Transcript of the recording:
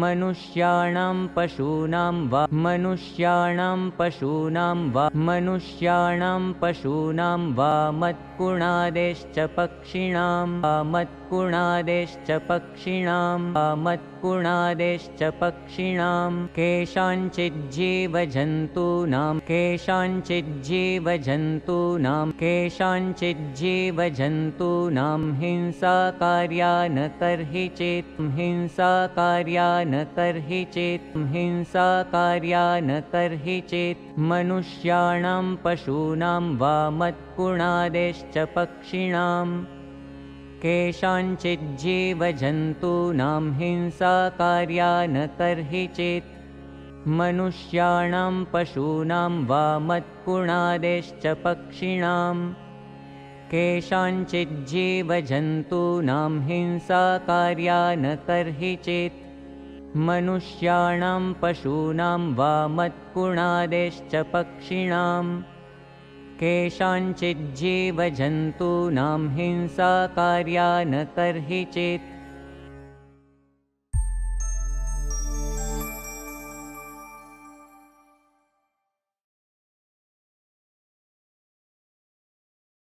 मनुष्याणां पशूनां वा मनुष्याणां पशूनां वा मनुष्याणां पशूनां वा मत्कुणादेश्च पक्षिणां वा मत्कुणादेश्च पक्षिणां वा मत्कुणादेश्च पक्षिणां। केषाञ्चिज्जीवजन्तूनां केषाञ्चिज्जीवजन्तूनां केषाञ्चिज्जीवजन्तूनां हिंसाकार्या न तर्हि चेत् हिंसाकार्या न तर्हि चेत् हिंसाकार्या न तर्हि चेत् मनुष्याणां पशूनां वा मत्कुणादेश्च पक्षिणाम् केषाञ्चिज्जीवजन्तूनां हिंसाकार्या न तर्हि चेत् मनुष्याणां पशूनां वा मत्कुणादेश्च पक्षिणां। केषाञ्चिज्जीवजन्तूनां हिंसाकार्या न तर्हि चेत् मनुष्याणां पशूनां वा मत्कुणादेश्च पक्षिणां। केषाञ्चिज्जीवजन्तूनां हिंसाकार्या न तर्हि चेत्